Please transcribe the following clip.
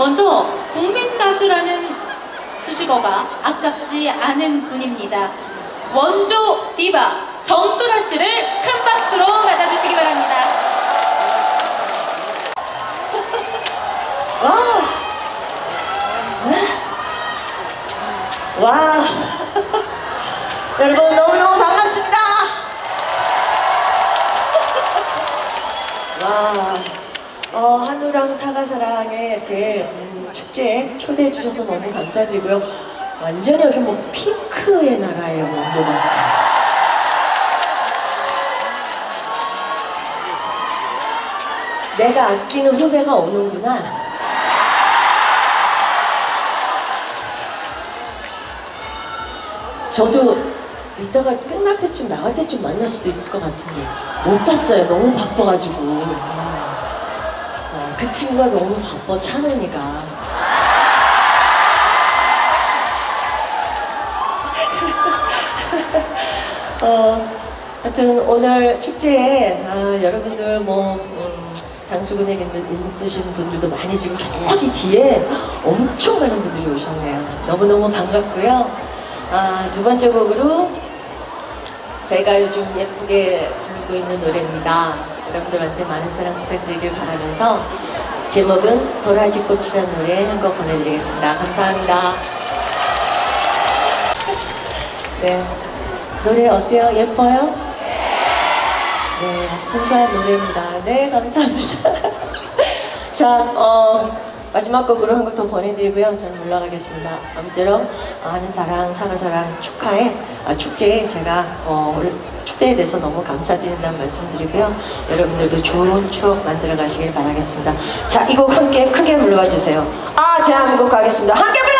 먼저 국민 가수라는 수식어가 아깝지 않은 분입니다. 원조 디바 정수라 씨를 큰 박수로 맞아주시기 바랍니다. 와. 네? 와. 여러분 너무 너무 반갑습니다. 와. 어, 한우랑 사과사랑에 이렇게 음, 축제에 초대해 주셔서 너무 감사드리고요. 완전히 여기 뭐 핑크의 나라의 원도 같아. 내가 아끼는 후배가 오는구나. 저도 이따가 끝날 때쯤 나갈 때쯤 만날 수도 있을 것 같은데 못 봤어요. 너무 바빠가지고. 어, 그 친구가 너무 바빠 찬우니까. 어, 하여튼 오늘 축제에 아, 여러분들 뭐 음, 장수근에 있으신 분들도 많이 지금 저기 뒤에 엄청 많은 분들이 오셨네요. 너무너무 반갑고요. 아, 두 번째 곡으로 저희가 요즘 예쁘게 부르고 있는 노래입니다. 여러분들한테 많은 사랑 부탁드리길 바라면서 제목은 도라지 꽃이라는 노래 한 곡 보내드리겠습니다. 감사합니다. 네. 노래 어때요? 예뻐요? 네, 순수한 노래입니다. 네, 감사합니다. 자, 어, 마지막 곡으로 한 곡 더 보내드리고요. 저는 올라가겠습니다. 아무쪼록 하는 사랑, 사는 사랑 축하해, 아, 축제에 제가 어, 축대에 대해서 너무 감사드린다는 말씀드리고요. 여러분들도 좋은 추억 만들어 가시길 바라겠습니다. 자, 이 곡 함께 크게 불러봐 주세요. 아, 대한민국 가겠습니다. 함께 불러!